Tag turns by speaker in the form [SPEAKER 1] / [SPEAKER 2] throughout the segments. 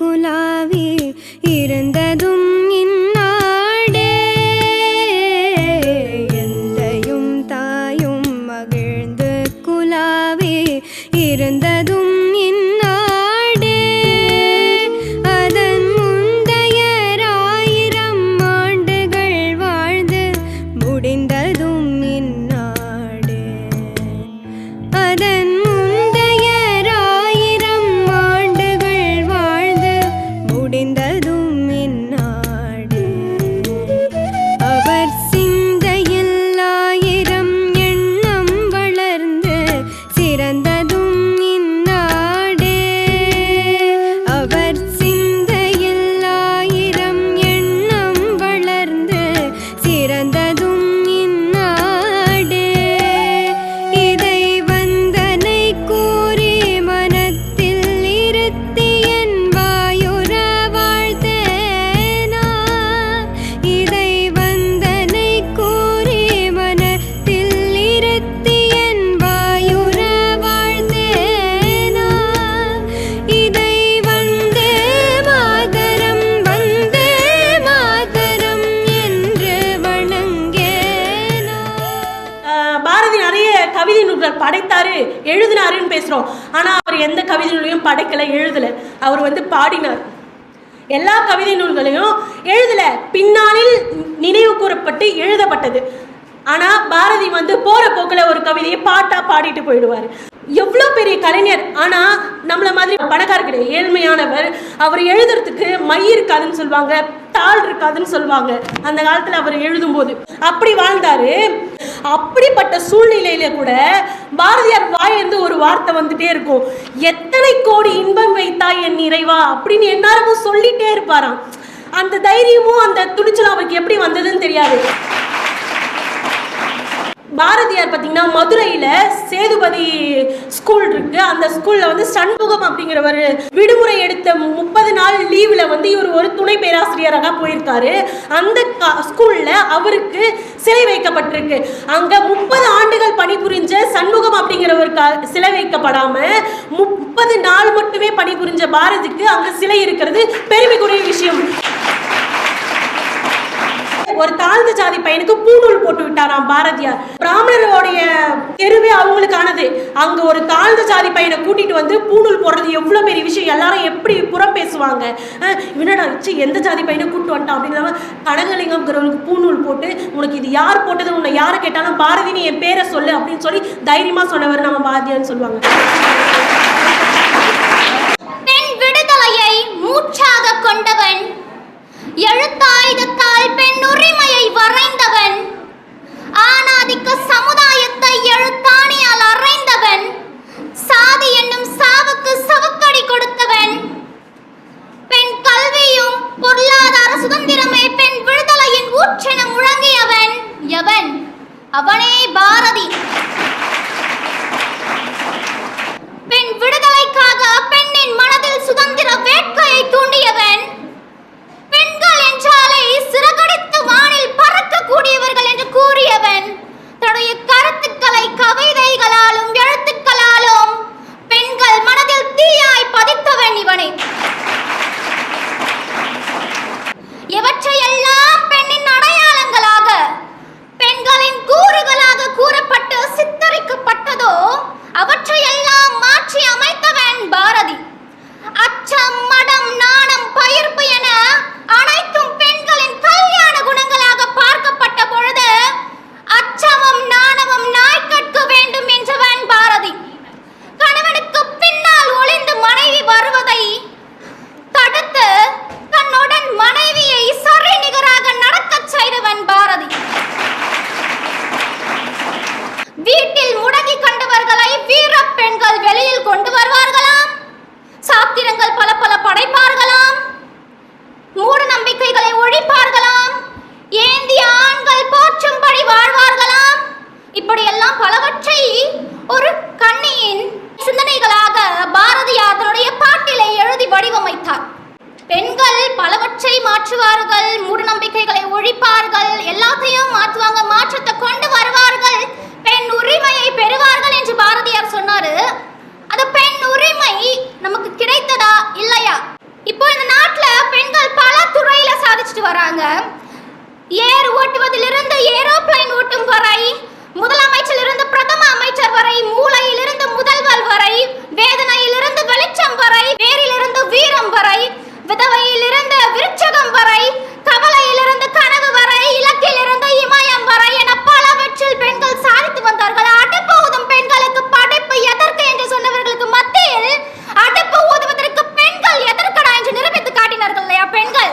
[SPEAKER 1] குலாவி
[SPEAKER 2] கவிதை படைத்தாரு எழுதினாருன்னு பேசுறோம். ஆனா அவர் எந்த கவிதை நூலையும் படைக்கல எழுதல. அவர் வந்து பாடினார். எல்லா கவிதை நூல்களையும் எழுதல. பின்னாளில் நினைவு கூறப்பட்டு எழுதப்பட்டது. ஆனா பாரதி வந்து போற போக்குல ஒரு கவிதையை பாட்டா பாடிட்டு போயிடுவார். எவ்வளோ பெரிய கலைஞர். ஆனா நம்மள மாதிரி பணக்காரர் கிடையாது ஏழ்மையானவர் அவர் எழுதுறதுக்கு மை இருக்காதுன்னு சொல்லுவாங்க. ஆள் இருக்காதுன்னு சொல்லுவாங்க. அந்த காலத்துல அவர் எழுதும்போது. அப்படி வாழ்ந்தாரு. அப்படிப்பட்ட சூழ்நிலையில கூட பாரதியார் வாயிலிருந்து ஒரு வார்த்தை வந்துட்டே இருக்கும். எத்தனை கோடி இன்பம் வைத்தாய் என் நிறைவா அப்படின்னு எந்நேரமும் சொல்லிட்டே இருப்பாராம். அந்த தைரியமும் அந்த துணிச்சலும் அவருக்கு எப்படி வந்ததுன்னு தெரியாது. பாரதியார் பார்த்தீங்கன்னா மதுரையில் சேதுபதி ஸ்கூல் இருக்குது அந்த ஸ்கூலில் வந்து சண்முகம் அப்படிங்கிறவர் விடுமுறை எடுத்த முப்பது நாள் லீவில் வந்து இவர் ஒரு துணை பேராசிரியராக போயிருக்காரு. அந்த ஸ்கூலில் அவருக்கு சிலை வைக்கப்பட்டிருக்கு. அங்கே முப்பது ஆண்டுகள் பணிபுரிஞ்ச சண்முகம் அப்படிங்கிறவருக்கு சிலை வைக்கப்படாமல் முப்பது நாள் மட்டுமே பணிபுரிஞ்ச பாரதிக்கு அங்கே சிலை இருக்கிறது பெருமைக்குரிய விஷயம். ஒரு தாழ்ந்த ஜாதி பையனுக்கு பூநூல் போட்டு விட்டாராம் பாரதியார். பிராமணருடைய தெருவே அவங்களுக்கானது. அங்க ஒரு தாழ்ந்த ஜாதி பையனை கூட்டிட்டு வந்து பூநூல் போடுறது எவ்வளவு பெரிய விஷயம்? எல்லாரும் எப்படி புறம் பேசுவாங்க? இவனடா வச்சு எந்த ஜாதி பையனை கூட்டு வந்துட்டான் அப்படிங்கிற கனகலிங்கம்ங்கிறவனுக்கு பூநூல் போட்டு உனக்கு இது யார் போட்டது? உன்னை யாரை கேட்டாலும் பாரதி நீ என் பேரை சொல்லு அப்படின்னு சொல்லி தைரியமா சொன்னவர் நம்ம பாரதியார்னு சொல்லுவாங்க.
[SPEAKER 3] பெண் விடுதலையை மூச்சாக கொண்டவன் எழுத்தாயுதத்தால் பெண் உரிமையை சொல்றாரு அது பெண் உரிமை நமக்கு கிடைத்ததா இல்லையா? இப்போ இந்த நாட்டுல பெண்கள் பல துறையில சாதிச்சுட்டு வராங்க. ஏர் ஓட்டுவதிலிருந்து ஏரோப்ளைன் ஓட்டும் வரை முதலமைச்சரிலிருந்து பிரதம அமைச்சர் வரை மூளையிலிருந்து முதல்வர் வரை வேதனையிலிருந்து வெளிச்சம் வரை வேரிலிருந்து வீரம் வரை விதவையிலிருந்து விருட்சகம் வரை கவலையிலிருந்து கனவு வரை இலக்கிலிருந்து இமயம் வரை என பலவற்றில் பெண்கள் சாதித்து வந்தார்கள். நெருப்பு எதற்கு என்று சொன்னவர்களுக்கு மத்தியில் அடுப்பு ஊதுவதற்கு பெண்கள் எதற்கடா என்று நிரூபித்து காட்டினார்கள் இல்லையா பெண்கள்?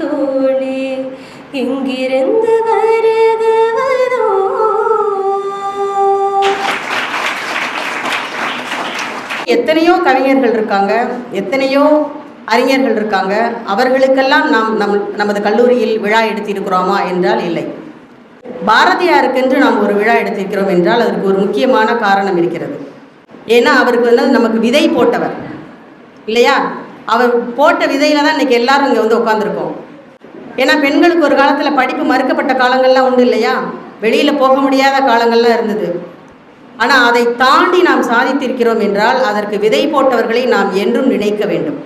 [SPEAKER 1] தோழி இங்கிருந்து
[SPEAKER 4] எத்தனையோ கவிஞர்கள் இருக்காங்க எத்தனையோ அறிஞர்கள் இருக்காங்க. அவர்களுக்கெல்லாம் நாம் நம் நமது கல்லூரியில் விழா எடுத்திருக்கிறோமா என்றால் இல்லை. பாரதியாருக்கென்று நாம் ஒரு விழா எடுத்திருக்கிறோம் என்றால் அதற்கு ஒரு முக்கியமான காரணம் இருக்கிறது. ஏன்னா அவருக்கு வந்து நமக்கு விதை போட்டவர். இல்லையா? அவர் போட்ட விதையில தான் இன்னைக்கு எல்லாரும் இங்கே வந்து உட்காந்துருக்கோம் ஏன்னா பெண்களுக்கு ஒரு காலத்தில் படிப்பு மறுக்கப்பட்ட காலங்கள்லாம் உண்டு இல்லையா? வெளியில் போக முடியாத காலங்கள்லாம் இருந்தது. ஆனால் அதை தாண்டி நாம் சாதித்திருக்கிறோம் என்றால் அதற்கு விதை போட்டவர்களை நாம் என்றும் நினைக்க வேண்டும்.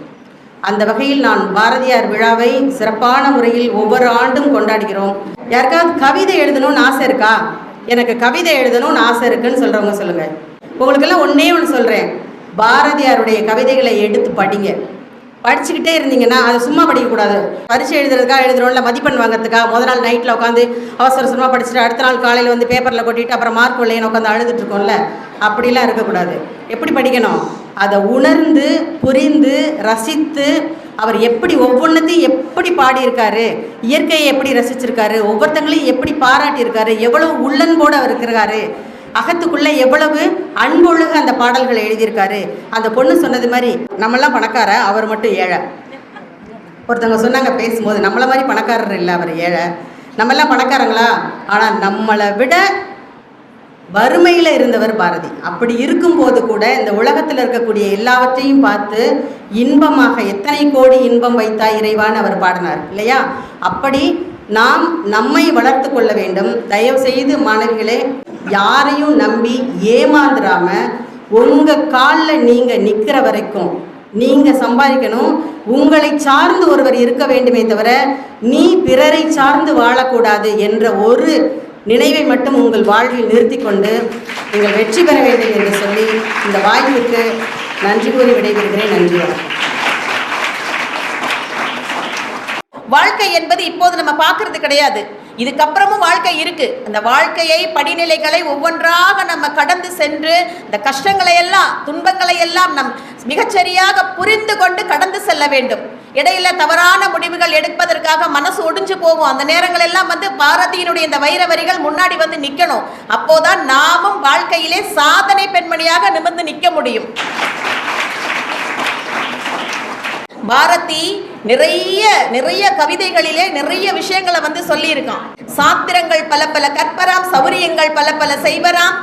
[SPEAKER 4] அந்த வகையில் நான் பாரதியார் விழாவை சிறப்பான முறையில் ஒவ்வொரு ஆண்டும் கொண்டாடுகிறோம். யாருக்காவது கவிதை எழுதணும்னு ஆசை இருக்கா? எனக்கு கவிதை எழுதணும்னு ஆசை இருக்குன்னு சொல்கிறவங்க சொல்லுங்கள் உங்களுக்கெல்லாம் ஒன்றே ஒன்று சொல்கிறேன் பாரதியாருடைய கவிதைகளை எடுத்து படிங்க. படிச்சுக்கிட்டே இருந்தீங்கன்னா அதை சும்மா படிக்கக்கூடாது. பரீட்சை எழுதுறதுக்காக எழுதுறோம்ல மதிப்பெண் வாங்குறதுக்காக முதல் நாள் நைட்டில் உட்காந்து அவசர அவசரமாக படிச்சுட்டு அடுத்த நாள் காலையில் வந்து பேப்பரில் கொட்டிட்டு அப்புறம் மார்க் இல்லைன்னு உட்காந்து அழுதுட்டு இருக்கோம்ல அப்படிலாம் இருக்கக்கூடாது. எப்படி படிக்கணும்? அதை உணர்ந்து புரிந்து ரசித்து அவர் எப்படி ஒவ்வொன்றத்தையும் எப்படி பாடியிருக்காரு இயற்கையை எப்படி ரசிச்சிருக்காரு ஒவ்வொருத்தங்களையும் எப்படி பாராட்டியிருக்காரு எவ்வளவு உள்ளன்போடு அவர் இருக்கிறாரு அகத்துக்குள்ள எவ்வளவு அன்பொழுக அந்த பாடல்களை எழுதியிருக்காரு. அந்த பொண்ணு சொன்னது மாதிரி நம்மளாம் பணக்கார அவர் மட்டும் ஏழை. ஒருத்தவங்க சொன்னாங்க பேசும்போது நம்மளை மாதிரி பணக்காரர் இல்லை அவர் ஏழை. நம்மெல்லாம் பணக்காரங்களா? ஆனால் நம்மளை விட வறுமையில் இருந்தவர் பாரதி. அப்படி இருக்கும்போது கூட இந்த உலகத்தில் இருக்கக்கூடிய எல்லாவற்றையும் பார்த்து இன்பமாக எத்தனை கோடி இன்பம் வைத்தா இறைவான்னு அவர் பாடினார் இல்லையா? அப்படி நாம் நம்மை வளர்த்து கொள்ள வேண்டும். தயவு செய்து மாணவிகளே யாரையும் நம்பி ஏமாந்துடாம உங்க காலில் நீங்க நிற்கிற வரைக்கும் நீங்க சம்பாதிக்கணும். உங்களை சார்ந்து ஒருவர் இருக்க வேண்டுமே தவிர நீ பிறரை சார்ந்து வாழக்கூடாது என்ற ஒரு நினைவை மட்டும் உங்கள் வாழ்வில் நிறுத்தி கொண்டு நீங்கள் வெற்றி பெற வேண்டும் என்று சொல்லி இந்த வாய்ப்புக்கு நன்றி கூறி விடைபெறுகிறேன். நன்றி வணக்கம்.
[SPEAKER 5] வாழ்க்கை என்பது இப்போது நம்ம பார்க்கறது கிடையாது. இதுக்கப்புறமும் வாழ்க்கை இருக்கு. அந்த வாழ்க்கையை படிநிலைகளை ஒவ்வொன்றாக நம்ம கடந்து சென்று இந்த கஷ்டங்களை எல்லாம் துன்பங்களை எல்லாம் நம் மிகச்சரியாக புரிந்து கொண்டு கடந்து செல்ல வேண்டும். இடையில தவறான முடிவுகள் எடுப்பதற்காக மனசு ஒடிஞ்சு போகும். அந்த நேரங்கள் எல்லாம் வந்து பாரதியினுடைய இந்த வைர வரிகள் முன்னாடி வந்து நிக்கணும். அப்போதான் நாமும் வாழ்க்கையிலே சாதனை பெண்மணியாக நிமிர்ந்து நிற்க முடியும். பாரதி நிறைய நிறைய கவிதைகளிலே நிறைய விஷயங்களை வந்து சொல்லியிருக்கான். சாத்திரங்கள் பல பல கற்பராம் சௌரியங்கள் பல பல செய்வராம்.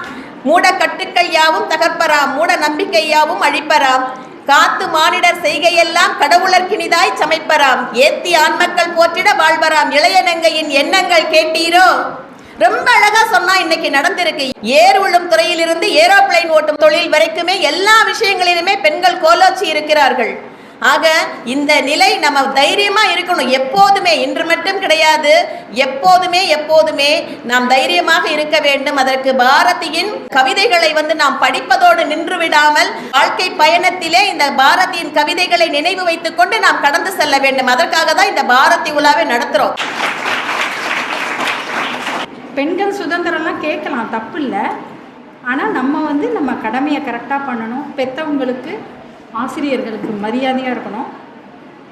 [SPEAKER 5] மூட கட்டுக்கள் யாவும் தகர்ப்பராம் மூட நம்பிக்கை யாவும் அழிப்பராம். காத்து மானிடர் செய்கையெல்லாம் கடவுளர்கினிதாய் சமைப்பராம். ஏத்தி ஆண்மக்கள் போற்றிட வாழ்வராம். இளைய நங்கையின் எண்ணங்கள் கேட்டீரோ? ரொம்ப அழகா சொன்னா இன்னைக்கு நடந்திருக்கு. ஏர் உழும் துறையிலிருந்து ஏரோப்ளைன் ஓட்டும் தொழில் வரைக்குமே எல்லா விஷயங்களிலுமே பெண்கள் கோலோச்சி இருக்கிறார்கள். ஆக இந்த நிலை நம்ம தைரியமா இருக்கணும். எப்போதுமே இன்று மட்டும் கிடையாது. எப்போதுமே எப்போதுமே நாம் தைரியமாக இருக்க வேண்டும். அதற்கு பாரதியின் கவிதைகளை வந்து நாம் படிப்பதோடு நின்று விடாமல் வாழ்க்கை பயணத்திலே இந்த பாரதியின் கவிதைகளை நினைவு வைத்துக் கொண்டு நாம் கடந்து செல்ல வேண்டும். அதற்காக தான் இந்த பாரதி உலாவை நடத்துறோம்.
[SPEAKER 6] பெண்கள் சுதந்திரம்லாம் கேட்கலாம். தப்பு இல்லை ஆனால் நம்ம வந்து நம்ம கடமையை கரெக்டாக பண்ணணும். பெற்றவங்களுக்கு ஆசிரியர்களுக்கு மரியாதையாக இருக்கணும்.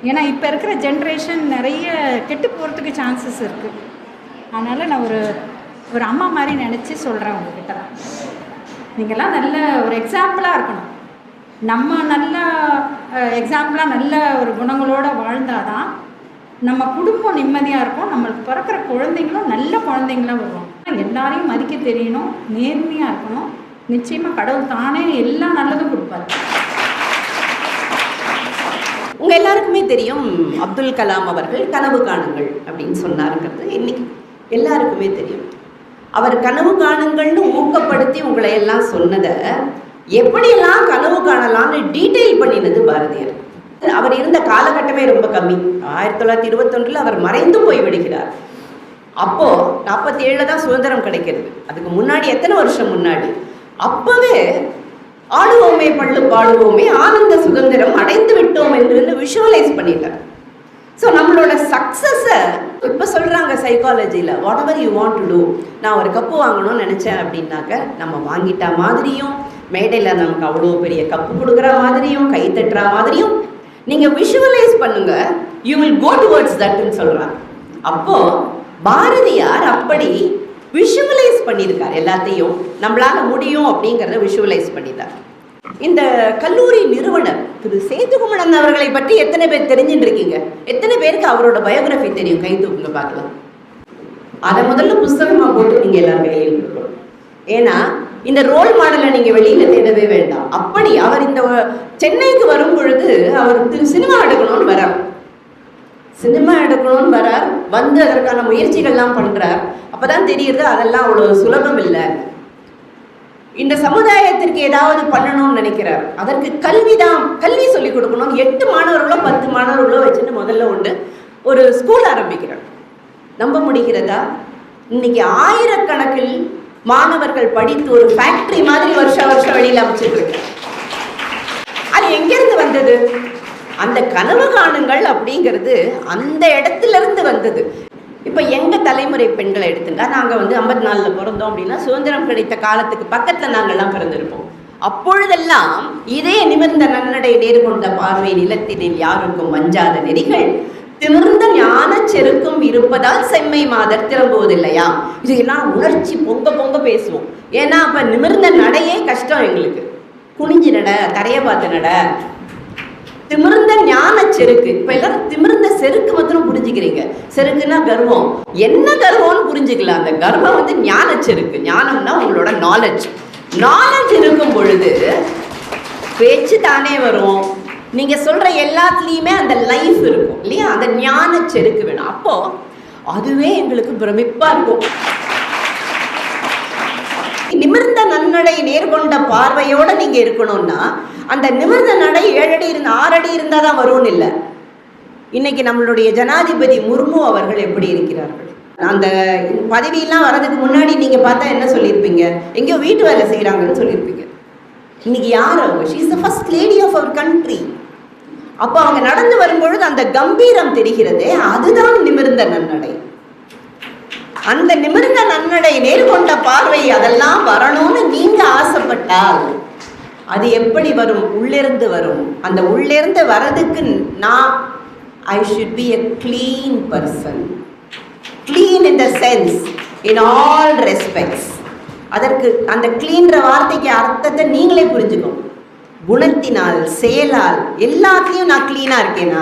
[SPEAKER 6] ஏன்னா இப்போ இருக்கிற ஜென்ரேஷன் நிறைய கெட்டு போகிறதுக்கு சான்சஸ் இருக்குது அதனால் நான் ஒரு ஒரு அம்மா மாதிரி நினச்சி சொல்கிறேன் உங்ககிட்ட நீங்கள்லாம் நல்ல ஒரு எக்ஸாம்பிளாக இருக்கணும். நம்ம நல்ல எக்ஸாம்பிளாக நல்ல ஒரு குணங்களோடு வாழ்ந்தாதான் நம்ம குடும்பம் நிம்மதியாக இருக்கும். நம்மளுக்கு பிறக்கிற குழந்தைங்களும் நல்ல குழந்தைங்களா வருவாங்க. எல்லாரையும் மதிக்க தெரியணும் நேர்மையாக இருக்கணும். நிச்சயமாக கடவுள் தானே எல்லா நல்லதும் கொடுப்பாரு.
[SPEAKER 7] உங்க எல்லாருக்குமே தெரியும் அப்துல் கலாம் அவர்கள் கனவு காணுங்கள் அப்படின்னு சொன்னாருங்கிறது. இன்னைக்கு எல்லாருக்குமே தெரியும். அவர் கனவு காணுங்கள்னு ஊக்கப்படுத்தி உங்களை எல்லாம் சொன்னதை எப்படியெல்லாம் கனவு காணலாம்னு டீட்டெயில் பண்ணினது பாரதியார். அவர் இருந்த காலகட்டமே ரொம்ப கம்மி. ஆயிரத்தி தொள்ளாயிரத்தி இருபத்தொன்றில் அவர் மறைந்து போய் விடுகிறார். அப்போ நாற்பத்தி ஏழுல தான் சுதந்திரம் கிடைக்கிறது. அதுக்கு முன்னாடி எத்தனை வருஷம் முன்னாடி? அப்பவே ஆடுவோமே பள்ளு பாடுவோமே ஆனந்த சுதந்திரம் அடைந்து விட்டோம் என்று விஷுவலைஸ் பண்ணிட்டார். ஸோ நம்மளோட சக்ஸஸை இப்போ சொல்கிறாங்க சைக்காலஜியில் whatever you want to do நான் ஒரு கப்பு வாங்கணும்னு நினச்சேன் அப்படின்னாக்க நம்ம வாங்கிட்ட மாதிரியும் மேடையில் நமக்கு அவ்வளோ பெரிய கப்பு கொடுக்குற மாதிரியும் கை தட்டுற மாதிரியும் நீங்கள் விஷுவலைஸ் பண்ணுங்க யூ வில் கோ டுவர்ட்ஸ் தட்னு சொல்கிறாங்க அப்போது பாரதியார் அப்படி விஷுவலைஸ் பண்ணியிருக்கார் எல்லாத்தையும். நம்மளால முடியும் அப்படிங்கிறத விஷுவலைஸ் பண்ணிட்டார். இந்த கல்லூரி நிறுவனர் திரு சேதுகுமணன் அவர்களை பற்றி எத்தனை பேர் தெரிஞ்சுட்டு இருக்கீங்க எத்தனை பேருக்கு அவரோட பயோகிராஃபி தெரியும்? கை தூக்குங்க பார்க்கலாம். அதை முதல்ல புஸ்தகமா போட்டு நீங்க எல்லாரும் வெளியில் கொடுக்கணும் ஏன்னா இந்த ரோல் மாடலை நீங்க வெளியில தேடவே வேண்டாம். அப்படி அவர் இந்த சென்னைக்கு வரும் பொழுது அவர் திரு சினிமா எடுக்கணும்னு வரார். சினிமா எடுக்கணும்னு வரார். வந்து அதற்கான முயற்சிகள்லாம் பண்ணுற அப்போ தான் தெரியுது அதெல்லாம் அவ்வளோ சுலபம் இல்லை இந்த சமுதாயத்திற்கு ஏதாவது பண்ணணும்னு நினைக்கிறார். அதற்கு கல்வி தான் கல்வி சொல்லிக் கொடுக்கணும். எட்டு மாணவர்களோ பத்து மாணவர்களோ வச்சுட்டு முதல்ல ஒன்று ஒரு ஸ்கூல் ஆரம்பிக்கிறார். நம்ப முடிகிறதா? இன்னைக்கு ஆயிரக்கணக்கில் மாணவர்கள் படித்து ஒரு ஃபேக்டரி மாதிரி வருஷம் வருஷம் வெளியில் அமைச்சிட்டு இருக்கு அது எங்கிருந்து வந்தது? அந்த கனவு காணுங்கள் அப்படிங்கிறது அந்த இடத்துல இருந்து வந்தது. இப்போ எங்கள் தலைமுறை பெண்களை எடுத்துங்க நாங்கள் வந்து ஐம்பத்தி நாலில் பிறந்தோம் அப்படின்னா சுதந்திரம் கிடைத்த காலத்துக்கு பக்கத்தில் நாங்கள்லாம் பிறந்திருப்போம். அப்பொழுதெல்லாம் இதே நிமிர்ந்த நன்னடை நேர்கொண்ட பார்வை நிலத்தினில் யாருக்கும் வஞ்சாத நெறிகள். திமிர்ந்த ஞான செருக்கும் இருப்பதால் செம்மை மாதர் திரும்புவதில்லையா இதையெல்லாம் உணர்ச்சி பொங்க பொங்க பேசுவோம். ஏன்னா அப்போ நிமிர்ந்த நடையே கஷ்டம் எங்களுக்கு. குனிஞ்சு நட தரைய பார்த்து நட திமிர்ந்த ஞான செருக்கு. இப்ப எல்லாரும் திமிர்ந்த செருக்கு மாத்திரம் புரிஞ்சுக்கிறீங்க. செருக்குன்னா கர்வம். என்ன கர்வம்னு புரிஞ்சுக்கலாம் அந்த கர்வம் வந்து ஞான செருக்கு. ஞானம்னா உங்களோட நாலேஜ் நாலேஜ் இருக்கும் பொழுது பேச்சு தானே வரும். நீங்க சொல்ற எல்லாத்துலேயுமே அந்த லைஃப் இருக்கும். இல்லையா? அந்த ஞான செருக்கு வேணும். அப்போ அதுவே எங்களுக்கு பிரமிப்பா இருக்கும். நன்னடை நேர்கொண்ட பார்வையோட நீங்க இருக்கணும்னா அந்த நிமிர்ந்த நடை ஏழடி இருந்த ஆறடி இருந்தா தான் வரும்னு இல்லை. இன்னைக்கு நம்மளுடைய ஜனாதிபதி முர்மு அவர்கள் எப்படி இருக்கிறார்கள்? அந்த பதவியெல்லாம் வர்றதுக்கு முன்னாடி நீங்க பார்த்தா என்ன சொல்லியிருப்பீங்க? எங்கேயோ வீட்டு வேலை செய்கிறாங்கன்னு சொல்லியிருப்பீங்க. இன்னைக்கு யார் அவங்க? She's the first lady of our country அப்போ அவங்க நடந்து வரும்பொழுது அந்த கம்பீரம் தெரிகிறதே அதுதான் நிமிர்ந்த நன்னடை. அந்த நிமிர்ந்த நன்னடை நேர்கொண்ட பார்வை அதெல்லாம் வரணும்னு நீங்க ஆசைப்பட்டால் அது எப்படி வரும்? உள்ளிருந்து வரும். அந்த உள்ளிருந்து வரதுக்கு நான் I should be a clean person clean in the sense in all respects அதற்கு அந்த க்ளீன்ற வார்த்தைக்கு அர்த்தத்தை நீங்களே புரிஞ்சுக்கணும் குணத்தினால் செயலால் எல்லாத்துலேயும் நான் க்ளீனாக இருக்கேனா?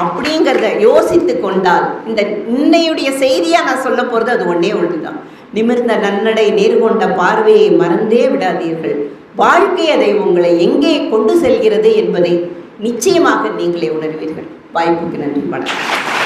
[SPEAKER 7] அப்படிங்கிறத யோசித்து கொண்டால் இந்த இன்னையுடைய செய்தியாக நான் சொல்ல போகிறது அது ஒன்றே ஒன்று தான் நிமிர்ந்த நன்னடை நேர்கொண்ட பார்வையை மறந்தே விடாதீர்கள். வாழ்க்கை அதை உங்களை எங்கே கொண்டு செல்கிறது என்பதை நிச்சயமாக நீங்களே உணர்வீர்கள். வாய்ப்புக்கு நன்றி வணக்கம்.